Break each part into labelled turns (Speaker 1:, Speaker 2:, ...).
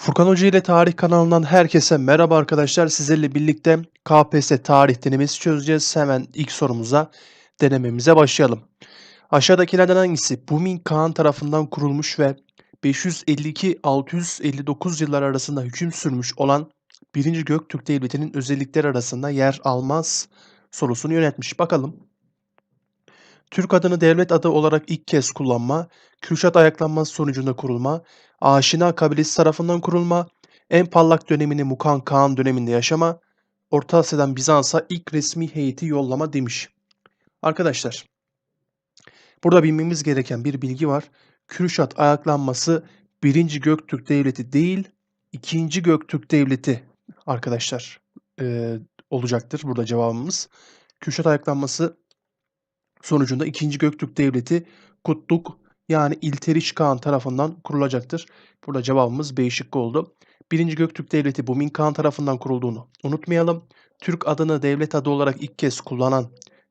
Speaker 1: Furkan Hoca ile Tarih kanalından herkese merhaba arkadaşlar. Sizlerle birlikte KPSS tarih denemesi çözeceğiz. Hemen ilk sorumuza denememize başlayalım. Aşağıdakilerden hangisi Bumin Kağan tarafından kurulmuş ve 552-659 yıllar arasında hüküm sürmüş olan 1. Göktürk Devleti'nin özellikleri arasında yer almaz sorusunu yönetmiş. Bakalım. Türk adını devlet adı olarak ilk kez kullanma, Kürşat ayaklanması sonucunda kurulma, Aşina kabilesi tarafından kurulma, en parlak dönemini Mukan Kağan döneminde yaşama, Orta Asya'dan Bizans'a ilk resmi heyeti yollama demiş. Arkadaşlar, burada bilmemiz gereken bir bilgi var. Kürşat ayaklanması 1. Göktürk Devleti değil, 2. Göktürk Devleti arkadaşlar e, olacaktır burada cevabımız. Kürşat ayaklanması sonucunda 2. Göktürk Devleti Kutluk yani İlteriş Kağan tarafından kurulacaktır. Burada cevabımız B şıkkı oldu. 1. Göktürk Devleti Bumin Kağan tarafından kurulduğunu unutmayalım. Türk adını devlet adı olarak ilk kez kullanan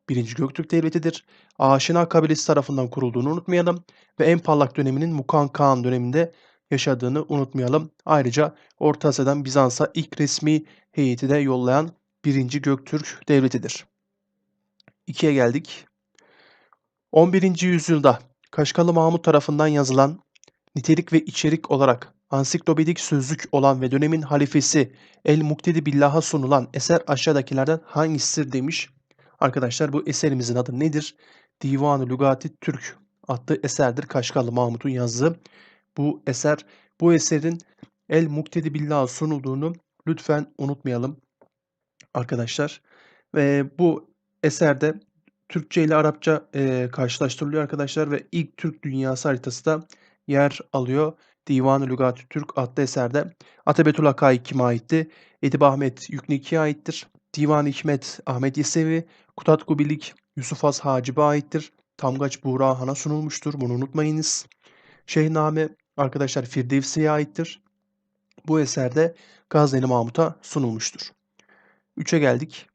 Speaker 1: 1. Göktürk Devleti'dir. Aşina kabilesi tarafından kurulduğunu unutmayalım. Ve en parlak döneminin Mukan Kağan döneminde yaşadığını unutmayalım. Ayrıca Orta Asya'dan Bizans'a ilk resmi heyeti de yollayan 1. Göktürk Devleti'dir. 2'ye geldik. 11. yüzyılda Kaşgalı Mahmut tarafından yazılan, nitelik ve içerik olarak ansiklopedik sözlük olan ve dönemin halifesi El-Muktedi Billah'a sunulan eser aşağıdakilerden hangisidir demiş. Arkadaşlar bu eserimizin adı nedir? Divan-ı Lugati Türk adlı eserdir. Kaşgarlı Mahmut'un yazdığı bu eser. Bu eserin El-Muktedi Billah'a sunulduğunu lütfen unutmayalım arkadaşlar. Ve bu eserde Türkçe ile Arapça e, karşılaştırılıyor arkadaşlar ve ilk Türk dünyası haritası da yer alıyor. Divan-ı Lügat-ı Türk adlı eserde Atabetullah Kai kime aitti? Edip Ahmet Yükneki'ye aittir. Divan-ı Hikmet Ahmet Yesevi, Kutat Kubilik Yusuf Az Hacib'e aittir. Tamgaç Buğra Han'a sunulmuştur. Bunu unutmayınız. Şeyhname arkadaşlar Firdevsi'ye aittir. Bu eserde Gazneli Mahmut'a sunulmuştur. 3'e geldik.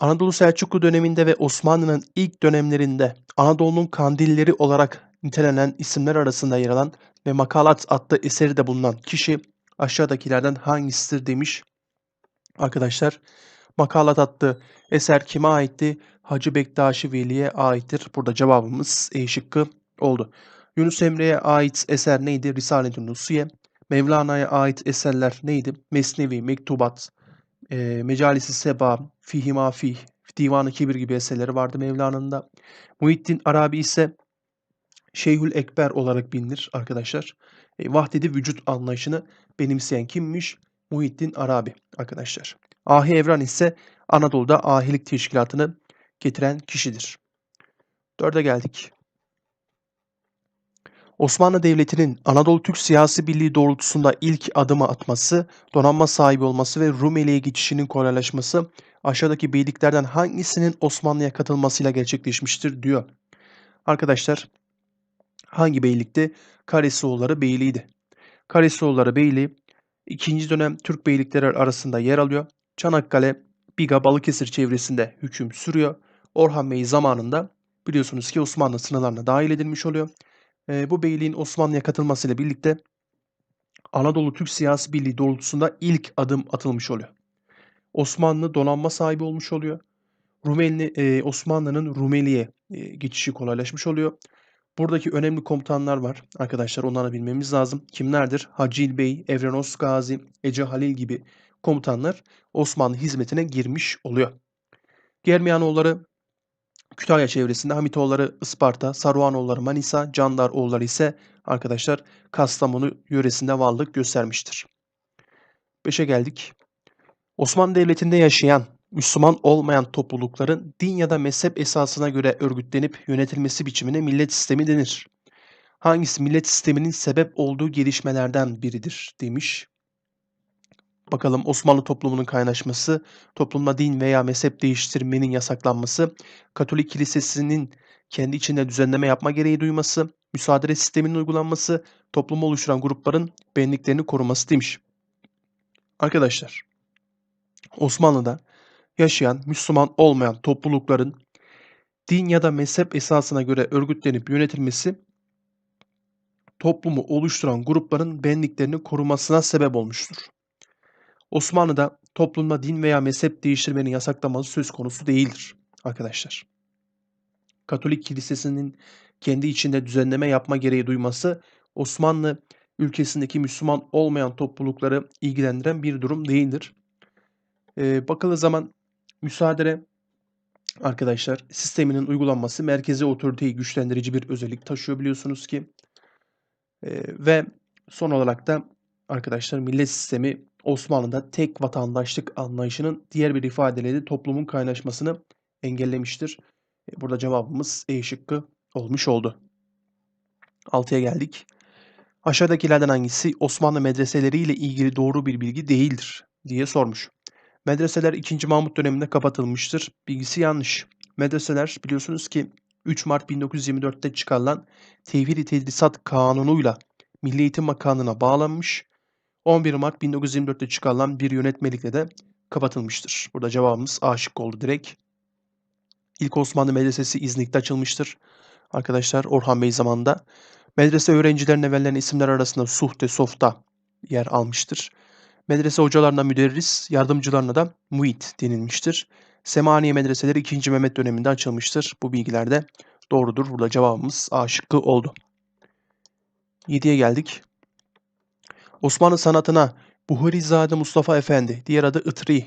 Speaker 1: Anadolu Selçuklu döneminde ve Osmanlı'nın ilk dönemlerinde Anadolu'nun kandilleri olarak nitelenen isimler arasında yer alan ve Makalat adlı eseri de bulunan kişi aşağıdakilerden hangisidir demiş. Arkadaşlar Makalat adlı eser kime aitti? Hacı Bektaşi Veli'ye aittir. Burada cevabımız E şıkkı oldu. Yunus Emre'ye ait eser neydi? Risale-i Nusiye. Mevlana'ya ait eserler neydi? Mesnevi, Mektubat, e, Mecalisi Seba, Fihima Fih, Divan-ı Kibir gibi eserleri vardı Mevlana'nın da. Muhittin Arabi ise Şeyhül Ekber olarak bilinir arkadaşlar. E, vahdedi vücut anlayışını benimseyen kimmiş? Muhittin Arabi arkadaşlar. Ahi Evran ise Anadolu'da ahilik teşkilatını getiren kişidir. Dörde geldik. Osmanlı Devleti'nin Anadolu Türk siyasi birliği doğrultusunda ilk adımı atması, donanma sahibi olması ve Rumeli'ye geçişinin kolaylaşması aşağıdaki beyliklerden hangisinin Osmanlı'ya katılmasıyla gerçekleşmiştir diyor. Arkadaşlar hangi beylikti? Karesioğulları Beyliği'ydi. Karesioğulları Beyliği ikinci dönem Türk beylikleri arasında yer alıyor. Çanakkale, Biga, Balıkesir çevresinde hüküm sürüyor. Orhan Bey zamanında biliyorsunuz ki Osmanlı sınırlarına dahil edilmiş oluyor. E, bu beyliğin Osmanlı'ya katılmasıyla birlikte Anadolu Türk Siyasi Birliği doğrultusunda ilk adım atılmış oluyor. Osmanlı donanma sahibi olmuş oluyor. Rumeli, e, Osmanlı'nın Rumeli'ye e, geçişi kolaylaşmış oluyor. Buradaki önemli komutanlar var arkadaşlar onları bilmemiz lazım. Kimlerdir? Hacil Bey, Evrenos Gazi, Ece Halil gibi komutanlar Osmanlı hizmetine girmiş oluyor. Germiyanoğulları Kütahya çevresinde Hamitoğulları Isparta, Saruhanoğulları Manisa, Candaroğulları ise arkadaşlar Kastamonu yöresinde varlık göstermiştir. 5'e geldik. Osmanlı Devleti'nde yaşayan Müslüman olmayan toplulukların din ya da mezhep esasına göre örgütlenip yönetilmesi biçimine millet sistemi denir. Hangisi millet sisteminin sebep olduğu gelişmelerden biridir demiş. Bakalım Osmanlı toplumunun kaynaşması, toplumda din veya mezhep değiştirmenin yasaklanması, Katolik kilisesinin kendi içinde düzenleme yapma gereği duyması, müsaade sisteminin uygulanması, toplumu oluşturan grupların benliklerini koruması demiş. Arkadaşlar, Osmanlı'da yaşayan Müslüman olmayan toplulukların din ya da mezhep esasına göre örgütlenip yönetilmesi toplumu oluşturan grupların benliklerini korumasına sebep olmuştur. Osmanlı'da toplumda din veya mezhep değiştirmenin yasaklaması söz konusu değildir arkadaşlar. Katolik Kilisesi'nin kendi içinde düzenleme yapma gereği duyması Osmanlı ülkesindeki Müslüman olmayan toplulukları ilgilendiren bir durum değildir. Ee, bakıldığı zaman müsaade arkadaşlar sisteminin uygulanması merkezi otoriteyi güçlendirici bir özellik taşıyor biliyorsunuz ki. Ee, ve son olarak da arkadaşlar millet sistemi Osmanlı'da tek vatandaşlık anlayışının diğer bir ifadeyle de toplumun kaynaşmasını engellemiştir. E, burada cevabımız E şıkkı olmuş oldu. 6'ya geldik. Aşağıdakilerden hangisi Osmanlı medreseleriyle ilgili doğru bir bilgi değildir diye sormuş. Medreseler 2. Mahmut döneminde kapatılmıştır. Bilgisi yanlış. Medreseler biliyorsunuz ki 3 Mart 1924'te çıkarılan Tevhid-i Tedrisat Kanunu'yla Milli Eğitim Bakanlığı'na bağlanmış. 11 Mart 1924'te çıkarılan bir yönetmelikle de kapatılmıştır. Burada cevabımız A şıkkı oldu direkt. İlk Osmanlı Medresesi İznik'te açılmıştır. Arkadaşlar Orhan Bey zamanında. Medrese öğrencilerine verilen isimler arasında Suhte, Softa yer almıştır. Medrese hocalarına müderris, yardımcılarına da muit denilmiştir. Semaniye medreseleri 2. Mehmet döneminde açılmıştır. Bu bilgiler de doğrudur. Burada cevabımız A şıkkı oldu. 7'ye geldik. Osmanlı sanatına Buharizade Mustafa Efendi, diğer adı Itri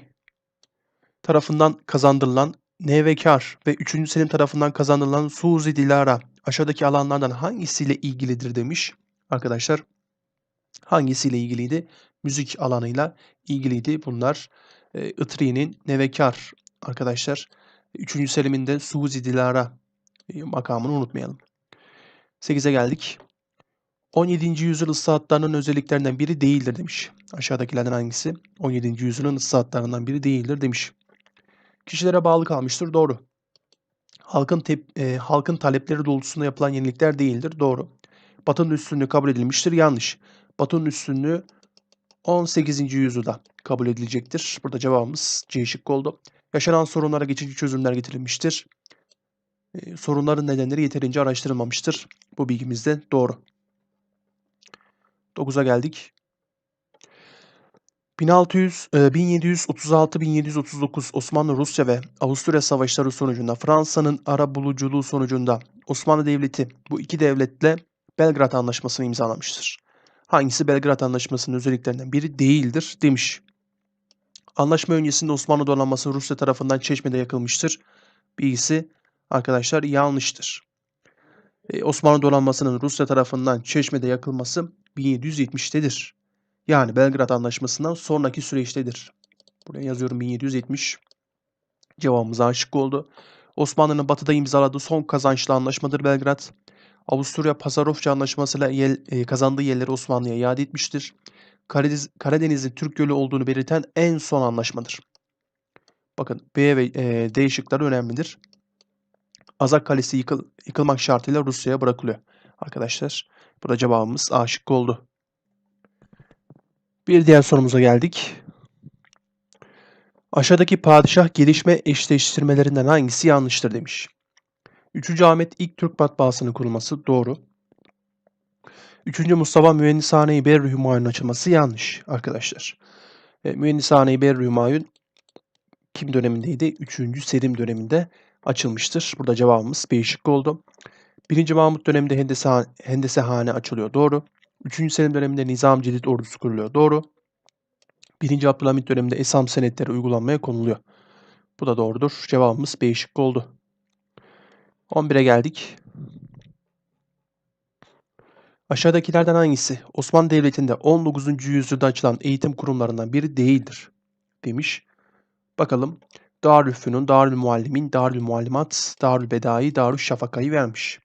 Speaker 1: tarafından kazandırılan Nevekar ve 3. Selim tarafından kazanılan Suzi Dilara aşağıdaki alanlardan hangisiyle ilgilidir demiş. Arkadaşlar hangisiyle ilgiliydi? Müzik alanıyla ilgiliydi. Bunlar e, Itri'nin Nevekar arkadaşlar. 3. Selim'in de Suzi Dilara e, makamını unutmayalım. 8'e geldik. 17. yüzyıl ıslahatlarının özelliklerinden biri değildir demiş. Aşağıdakilerden hangisi? 17. yüzyılın ıslahatlarından biri değildir demiş. Kişilere bağlı kalmıştır. Doğru. Halkın tep- e, halkın talepleri doğrultusunda yapılan yenilikler değildir. Doğru. Batı'nın üstünlüğü kabul edilmiştir. Yanlış. Batı'nın üstünlüğü 18. yüzyılda kabul edilecektir. Burada cevabımız C şıkkı oldu. Yaşanan sorunlara geçici çözümler getirilmiştir. E, sorunların nedenleri yeterince araştırılmamıştır. Bu bilgimiz de doğru. 9'a geldik. 1600, 1736-1739 Osmanlı, Rusya ve Avusturya savaşları sonucunda Fransa'nın ara buluculuğu sonucunda Osmanlı Devleti bu iki devletle Belgrad Anlaşması'nı imzalamıştır. Hangisi Belgrad Anlaşması'nın özelliklerinden biri değildir demiş. Anlaşma öncesinde Osmanlı donanması Rusya tarafından Çeşme'de yakılmıştır. Bilgisi arkadaşlar yanlıştır. Ee, Osmanlı donanmasının Rusya tarafından Çeşme'de yakılması 1770'tedir. Yani Belgrad Anlaşması'ndan sonraki süreçtedir. Buraya yazıyorum 1770. Cevabımız A şıkkı oldu. Osmanlı'nın batıda imzaladığı son kazançlı anlaşmadır Belgrad. Avusturya Pasarofça Anlaşması'yla yer, e, kazandığı yerleri Osmanlı'ya iade etmiştir. Karadeniz, Karadeniz'in Türk Gölü olduğunu belirten en son anlaşmadır. Bakın B ve e, D şıkları önemlidir. Azak Kalesi yıkıl, yıkılmak şartıyla Rusya'ya bırakılıyor. Arkadaşlar burada cevabımız A şıkkı oldu. Bir diğer sorumuza geldik. Aşağıdaki padişah gelişme eşleştirmelerinden hangisi yanlıştır demiş. 3. Ahmet ilk Türk matbaasının kurulması doğru. 3. Mustafa Mühendishane-i Berri Hümayun'un açılması yanlış arkadaşlar. E, Mühendishane-i Berri Hümayun kim dönemindeydi? 3. Selim döneminde açılmıştır. Burada cevabımız B şıkkı oldu. 1. Mahmut döneminde Hendese, Hendesehane açılıyor. Doğru. 3. Selim döneminde Nizam Cedid ordusu kuruluyor. Doğru. 1. Abdülhamit döneminde Esam senetleri uygulanmaya konuluyor. Bu da doğrudur. Cevabımız B şıkkı oldu. 11'e geldik. Aşağıdakilerden hangisi Osmanlı Devleti'nde 19. yüzyılda açılan eğitim kurumlarından biri değildir? Demiş. Bakalım. Darülfünun, Darül Muallimin, Darül Muallimat, Darül Bedai, Darül Şafaka'yı vermiş.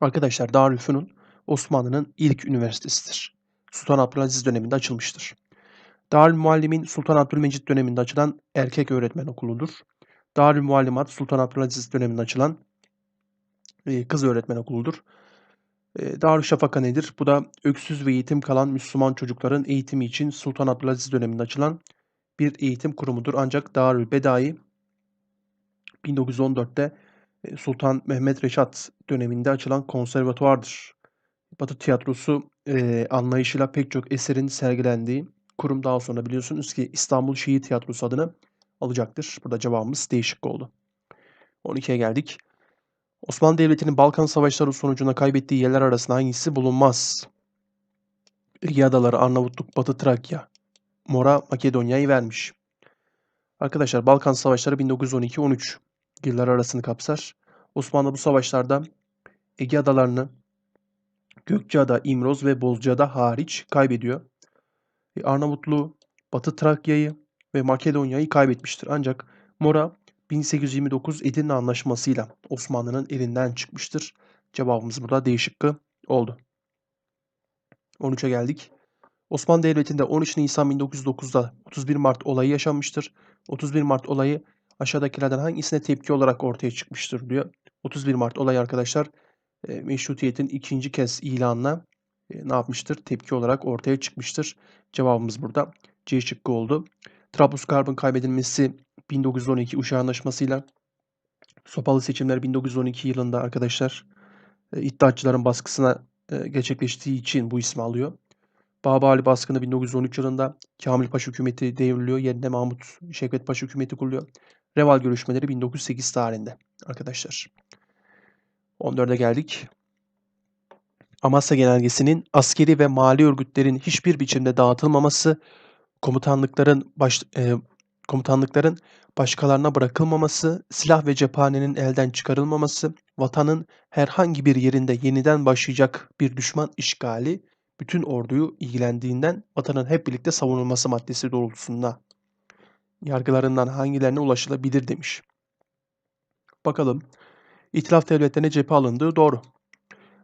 Speaker 1: Arkadaşlar Darülfünun Osmanlı'nın ilk üniversitesidir. Sultan Abdülaziz döneminde açılmıştır. Darül Muallimin Sultan Abdülmecit döneminde açılan erkek öğretmen okuludur. Darül Muallimat Sultan Abdülaziz döneminde açılan e, kız öğretmen okuludur. E, Darüşşafaka nedir? Bu da öksüz ve yetim kalan Müslüman çocukların eğitimi için Sultan Abdülaziz döneminde açılan bir eğitim kurumudur. Ancak Darül Bedai 1914'te e, Sultan Mehmet Reşat döneminde açılan konservatuvardır. Batı tiyatrosu eee, anlayışıyla pek çok eserin sergilendiği kurum daha sonra biliyorsunuz ki İstanbul Şehir Tiyatrosu adını alacaktır. Burada cevabımız değişik oldu. 12'ye geldik. Osmanlı Devleti'nin Balkan Savaşları sonucunda kaybettiği yerler arasında hangisi bulunmaz? Ege Adaları, Arnavutluk, Batı Trakya, Mora, Makedonya'yı vermiş. Arkadaşlar Balkan Savaşları 1912-13 yıllar arasını kapsar. Osmanlı bu savaşlarda Ege Adalarını, Gökçeada, İmroz ve Bozcaada hariç kaybediyor. E, Arnavutluğu, Batı Trakya'yı ve Makedonya'yı kaybetmiştir. Ancak Mora 1829 Edirne Anlaşması'yla Osmanlı'nın elinden çıkmıştır. Cevabımız burada D oldu. 13'e geldik. Osmanlı Devleti'nde 13 Nisan 1909'da 31 Mart olayı yaşanmıştır. 31 Mart olayı aşağıdakilerden hangisine tepki olarak ortaya çıkmıştır diyor. 31 Mart olayı arkadaşlar e, meşrutiyetin ikinci kez ilanına e, ne yapmıştır? Tepki olarak ortaya çıkmıştır. Cevabımız burada C şıkkı oldu. Trablusgarb'ın kaybedilmesi 1912 Uşak Anlaşması'yla Sopalı seçimler 1912 yılında arkadaşlar e, iddiaçıların baskısına e, gerçekleştiği için bu ismi alıyor. Babali baskını 1913 yılında Kamil Paşa hükümeti devriliyor. Yerine Mahmut Şevket Paşa hükümeti kuruluyor. Reval görüşmeleri 1908 tarihinde arkadaşlar. 14'e geldik. Amasya Genelgesi'nin askeri ve mali örgütlerin hiçbir biçimde dağıtılmaması, komutanlıkların baş, e, komutanlıkların başkalarına bırakılmaması, silah ve cephanenin elden çıkarılmaması, vatanın herhangi bir yerinde yeniden başlayacak bir düşman işgali, bütün orduyu ilgilendiğinden vatanın hep birlikte savunulması maddesi doğrultusunda yargılarından hangilerine ulaşılabilir demiş. Bakalım. İtilaf devletlerine cephe alındığı doğru.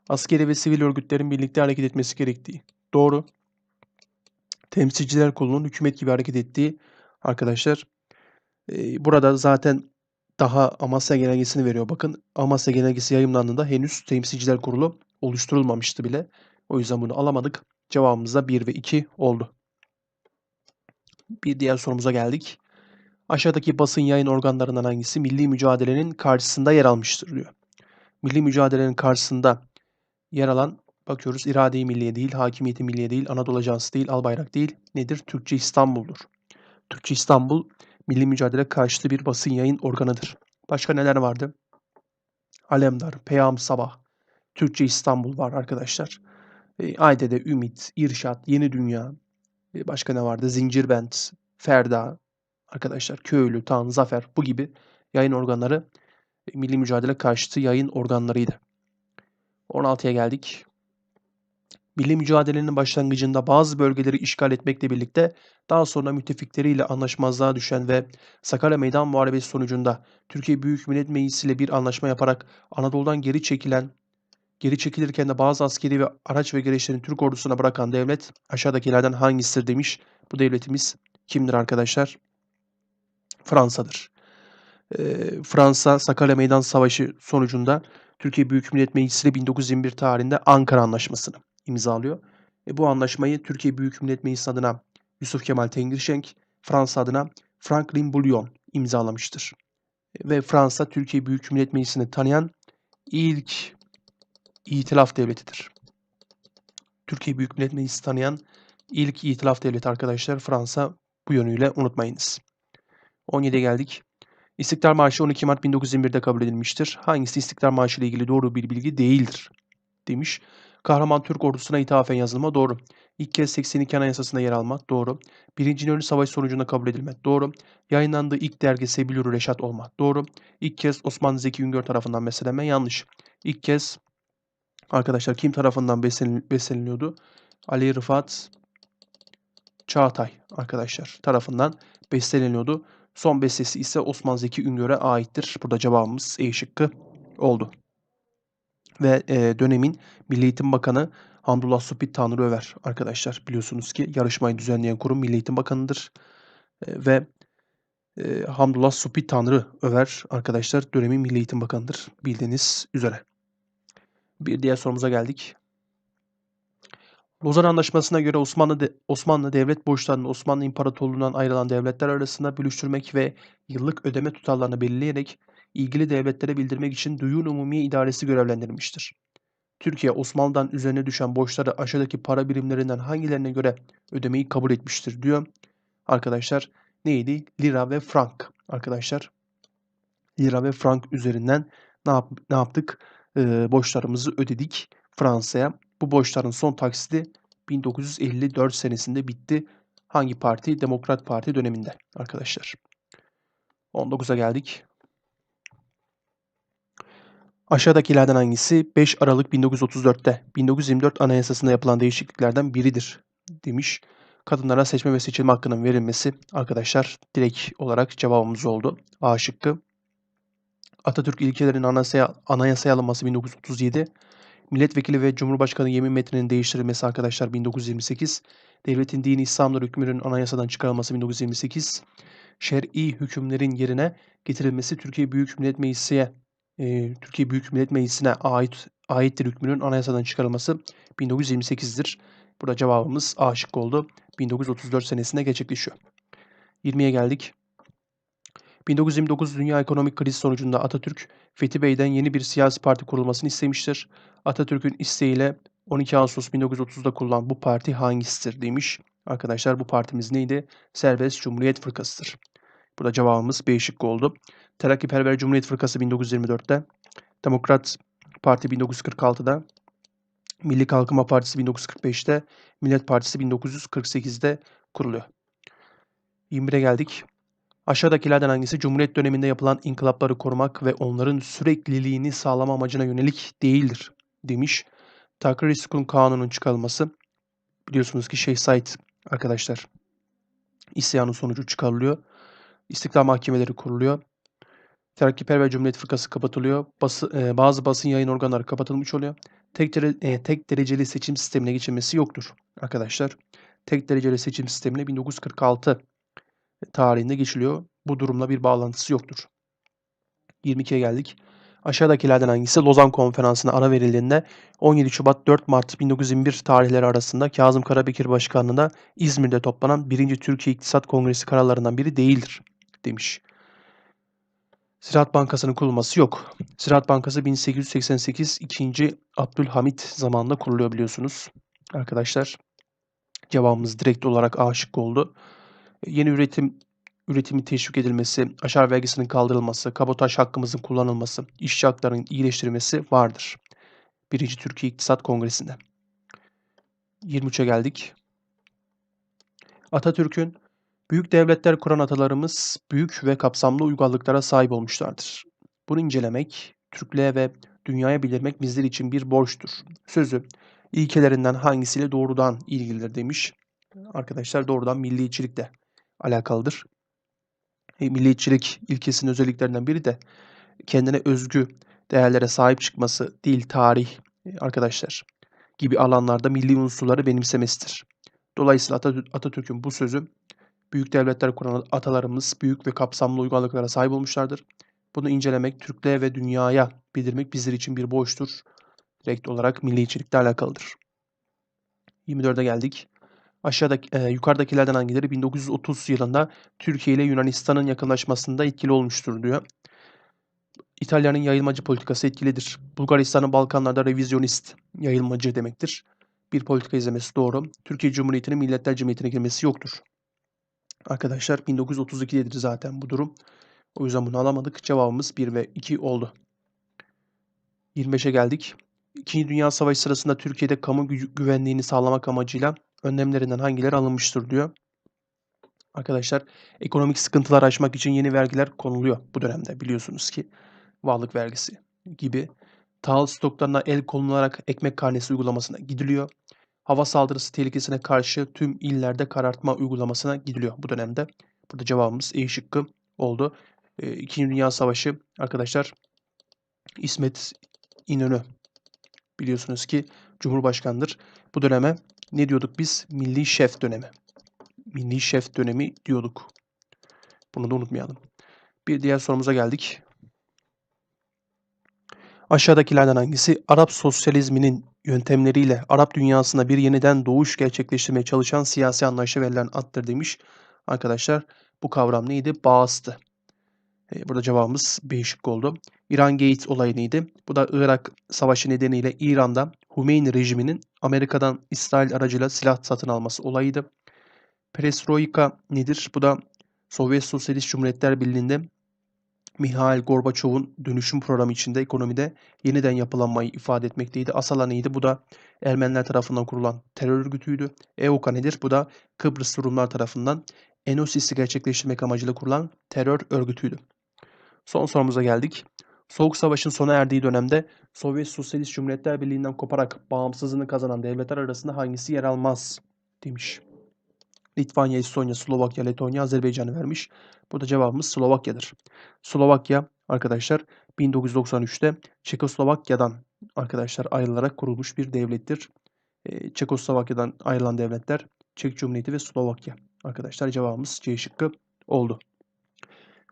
Speaker 1: Askeri ve sivil örgütlerin birlikte hareket etmesi gerektiği doğru. Temsilciler Kurulu'nun hükümet gibi hareket ettiği arkadaşlar burada zaten daha Amasya Genelgesi'ni veriyor. Bakın Amasya Genelgesi yayımlandığında henüz Temsilciler Kurulu oluşturulmamıştı bile. O yüzden bunu alamadık. Cevabımız da 1 ve 2 oldu. Bir diğer sorumuza geldik. Aşağıdaki basın yayın organlarından hangisi milli mücadelenin karşısında yer almıştır diyor. Milli mücadelenin karşısında yer alan bakıyoruz irade-i milliye değil, hakimiyeti milliye değil, Anadolu Ajansı değil, Albayrak değil. Nedir? Türkçe İstanbul'dur. Türkçe İstanbul milli mücadele karşıtı bir basın yayın organıdır. Başka neler vardı? Alemdar, Peyam Sabah, Türkçe İstanbul var arkadaşlar. E, Ayde'de Ümit, İrşat, Yeni Dünya, e, başka ne vardı? Zincirbent, Ferda, arkadaşlar Köylü, Tan, Zafer bu gibi yayın organları e, milli mücadele karşıtı yayın organlarıydı. 16'ya geldik. Milli mücadelenin başlangıcında bazı bölgeleri işgal etmekle birlikte daha sonra müttefikleriyle anlaşmazlığa düşen ve Sakarya Meydan Muharebesi sonucunda Türkiye Büyük Millet Meclisi ile bir anlaşma yaparak Anadolu'dan geri çekilen Geri çekilirken de bazı askeri ve araç ve gereçlerini Türk ordusuna bırakan devlet aşağıdakilerden hangisidir demiş. Bu devletimiz kimdir arkadaşlar? Fransa'dır. Ee, Fransa Sakarya Meydan Savaşı sonucunda Türkiye Büyük Millet Meclisi ile 1921 tarihinde Ankara Anlaşması'nı imzalıyor. E, bu anlaşmayı Türkiye Büyük Millet Meclisi adına Yusuf Kemal Tengirşenk, Fransa adına Franklin Bouillon imzalamıştır. E, ve Fransa Türkiye Büyük Millet Meclisi'ni tanıyan ilk itilaf devletidir. Türkiye Büyük Millet Meclisi tanıyan ilk itilaf devleti arkadaşlar Fransa bu yönüyle unutmayınız. 17'ye geldik. İstiklal Marşı 12 Mart 1921'de kabul edilmiştir. Hangisi İstiklal Marşı ile ilgili doğru bir bilgi değildir demiş. Kahraman Türk ordusuna ithafen yazılma doğru. İlk kez 82 Anayasası'nda yer almak doğru. Birinci İnönü Savaşı sonucunda kabul edilmek doğru. Yayınlandığı ilk dergi Sebilür Reşat olmak doğru. İlk kez Osman Zeki Üngör tarafından beslenme yanlış. İlk kez Arkadaşlar kim tarafından besleniliyordu? Ali Rıfat Çağatay arkadaşlar tarafından besleniliyordu. Son bestesi ise Osman Zeki Üngör'e aittir. Burada cevabımız E şıkkı oldu. Ve e, dönemin Milli Eğitim Bakanı Hamdullah Supit Tanrı Över arkadaşlar. Biliyorsunuz ki yarışmayı düzenleyen kurum Milli Eğitim Bakanı'dır. E, ve e, Hamdullah Supit Tanrı Över arkadaşlar dönemin Milli Eğitim Bakanı'dır bildiğiniz üzere. Bir diğer sorumuza geldik. Lozan Anlaşması'na göre Osmanlı de, Osmanlı devlet borçlarını Osmanlı İmparatorluğu'ndan ayrılan devletler arasında bölüştürmek ve yıllık ödeme tutarlarını belirleyerek ilgili devletlere bildirmek için Duyun Umumiye İdaresi görevlendirmiştir. Türkiye Osmanlı'dan üzerine düşen borçları aşağıdaki para birimlerinden hangilerine göre ödemeyi kabul etmiştir diyor. Arkadaşlar neydi? Lira ve frank arkadaşlar. Lira ve frank üzerinden ne, yap ne yaptık? Ee, borçlarımızı ödedik Fransa'ya. Bu borçların son taksidi 1954 senesinde bitti. Hangi parti? Demokrat Parti döneminde arkadaşlar. 19'a geldik. Aşağıdakilerden hangisi 5 Aralık 1934'te 1924 Anayasası'nda yapılan değişikliklerden biridir demiş. Kadınlara seçme ve seçilme hakkının verilmesi arkadaşlar direkt olarak cevabımız oldu. A şıkkı. Atatürk ilkelerinin anayasaya, anayasaya alınması 1937. Milletvekili ve Cumhurbaşkanı yemin metninin değiştirilmesi arkadaşlar 1928. Devletin dini İslam'dır hükmünün anayasadan çıkarılması 1928. Şer'i hükümlerin yerine getirilmesi Türkiye Büyük Millet Meclisi'ye e, Türkiye Büyük Millet Meclisi'ne ait aittir hükmünün anayasadan çıkarılması 1928'dir. Burada cevabımız A şıkkı oldu. 1934 senesinde gerçekleşiyor. 20'ye geldik. 1929 Dünya Ekonomik Krizi sonucunda Atatürk, Fethi Bey'den yeni bir siyasi parti kurulmasını istemiştir. Atatürk'ün isteğiyle 12 Ağustos 1930'da kurulan bu parti hangisidir demiş. Arkadaşlar bu partimiz neydi? Serbest Cumhuriyet Fırkası'dır. Burada cevabımız B şıkkı oldu. Terakkiperver Cumhuriyet Fırkası 1924'te, Demokrat Parti 1946'da, Milli Kalkınma Partisi 1945'te, Millet Partisi 1948'de kuruluyor. 21'e geldik. Aşağıdakilerden hangisi Cumhuriyet döneminde yapılan inkılapları korumak ve onların sürekliliğini sağlama amacına yönelik değildir demiş. Takrir Sukun Kanunu'nun çıkarılması biliyorsunuz ki Şeyh Said arkadaşlar isyanın sonucu çıkarılıyor. İstiklal mahkemeleri kuruluyor. Terakkiperver Cumhuriyet Fırkası kapatılıyor. Bası, e, bazı basın yayın organları kapatılmış oluyor. Tek, dere, e, tek dereceli seçim sistemine geçilmesi yoktur arkadaşlar. Tek dereceli seçim sistemine 1946 tarihinde geçiliyor. Bu durumla bir bağlantısı yoktur. 22'ye geldik. Aşağıdakilerden hangisi Lozan Konferansı'na ara verildiğinde 17 Şubat 4 Mart 1921 tarihleri arasında Kazım Karabekir Başkanlığı'nda İzmir'de toplanan 1. Türkiye İktisat Kongresi kararlarından biri değildir demiş. Ziraat Bankası'nın kurulması yok. Ziraat Bankası 1888 2. Abdülhamit zamanında kuruluyor biliyorsunuz. Arkadaşlar cevabımız direkt olarak A şıkkı oldu. Yeni üretim üretimi teşvik edilmesi, aşağı vergisinin kaldırılması, kabotaj hakkımızın kullanılması, işçi haklarının iyileştirilmesi vardır. 1. Türkiye İktisat Kongresi'nde. 23'e geldik. Atatürk'ün büyük devletler kuran atalarımız büyük ve kapsamlı uygarlıklara sahip olmuşlardır. Bunu incelemek, Türklüğe ve dünyaya bildirmek bizler için bir borçtur. Sözü ilkelerinden hangisiyle doğrudan ilgilidir demiş. Arkadaşlar doğrudan milliyetçilikle alakalıdır. E, milliyetçilik ilkesinin özelliklerinden biri de kendine özgü değerlere sahip çıkması, dil, tarih e, arkadaşlar gibi alanlarda milli unsurları benimsemesidir. Dolayısıyla Atatürk'ün bu sözü büyük devletler kuran atalarımız büyük ve kapsamlı uygarlıklara sahip olmuşlardır. Bunu incelemek, Türklüğe ve dünyaya bildirmek bizler için bir borçtur. Direkt olarak milliyetçilikle alakalıdır. 24'e geldik. Aşağıdaki, e, yukarıdakilerden hangileri 1930 yılında Türkiye ile Yunanistan'ın yakınlaşmasında etkili olmuştur diyor. İtalya'nın yayılmacı politikası etkilidir. Bulgaristan'ın Balkanlarda revizyonist yayılmacı demektir. Bir politika izlemesi doğru. Türkiye Cumhuriyeti'nin Milletler Cemiyeti'ne girmesi yoktur. Arkadaşlar 1932'dedir zaten bu durum. O yüzden bunu alamadık. Cevabımız 1 ve 2 oldu. 25'e geldik. İkinci Dünya Savaşı sırasında Türkiye'de kamu güvenliğini sağlamak amacıyla önlemlerinden hangileri alınmıştır diyor. Arkadaşlar ekonomik sıkıntılar aşmak için yeni vergiler konuluyor bu dönemde biliyorsunuz ki varlık vergisi gibi. Tahıl stoklarına el konularak ekmek karnesi uygulamasına gidiliyor. Hava saldırısı tehlikesine karşı tüm illerde karartma uygulamasına gidiliyor bu dönemde. Burada cevabımız E şıkkı oldu. E, İkinci Dünya Savaşı arkadaşlar İsmet İnönü biliyorsunuz ki Cumhurbaşkanıdır. Bu döneme ne diyorduk biz? Milli şef dönemi. Milli şef dönemi diyorduk. Bunu da unutmayalım. Bir diğer sorumuza geldik. Aşağıdakilerden hangisi Arap sosyalizminin yöntemleriyle Arap dünyasında bir yeniden doğuş gerçekleştirmeye çalışan siyasi anlayışa verilen addır demiş. Arkadaşlar bu kavram neydi? Bağızdı. E, burada cevabımız B şıkkı oldu. İran Gate olayı neydi? Bu da Irak Savaşı nedeniyle İran'da Hümeyni rejiminin Amerika'dan İsrail aracıyla silah satın alması olayıydı. Perestroika nedir? Bu da Sovyet Sosyalist Cumhuriyetler Birliği'nde Mihail Gorbaçov'un dönüşüm programı içinde ekonomide yeniden yapılanmayı ifade etmekteydi. Asala neydi? Bu da Ermeniler tarafından kurulan terör örgütüydü. EOKA nedir? Bu da Kıbrıs Rumlar tarafından Enosis'i gerçekleştirmek amacıyla kurulan terör örgütüydü. Son sorumuza geldik. Soğuk Savaş'ın sona erdiği dönemde Sovyet Sosyalist Cumhuriyetler Birliği'nden koparak bağımsızlığını kazanan devletler arasında hangisi yer almaz demiş. Litvanya, Estonya, Slovakya, Letonya, Azerbaycan'ı vermiş. Burada cevabımız Slovakya'dır. Slovakya arkadaşlar 1993'te Çekoslovakya'dan arkadaşlar ayrılarak kurulmuş bir devlettir. Ee, Çekoslovakya'dan ayrılan devletler Çek Cumhuriyeti ve Slovakya. Arkadaşlar cevabımız C şıkkı oldu.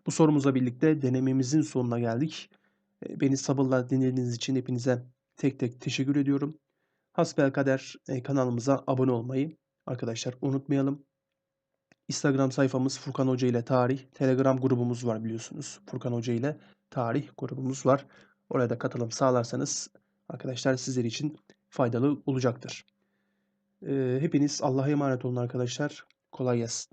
Speaker 1: Bu sorumuzla birlikte denememizin sonuna geldik. Ee, beni sabırla dinlediğiniz için hepinize tek tek teşekkür ediyorum. Hasbelkader e, kanalımıza abone olmayı arkadaşlar unutmayalım. Instagram sayfamız Furkan Hoca ile Tarih. Telegram grubumuz var biliyorsunuz. Furkan Hoca ile Tarih grubumuz var. Oraya da katılım sağlarsanız arkadaşlar sizler için faydalı olacaktır. Ee, hepiniz Allah'a emanet olun arkadaşlar. Kolay gelsin.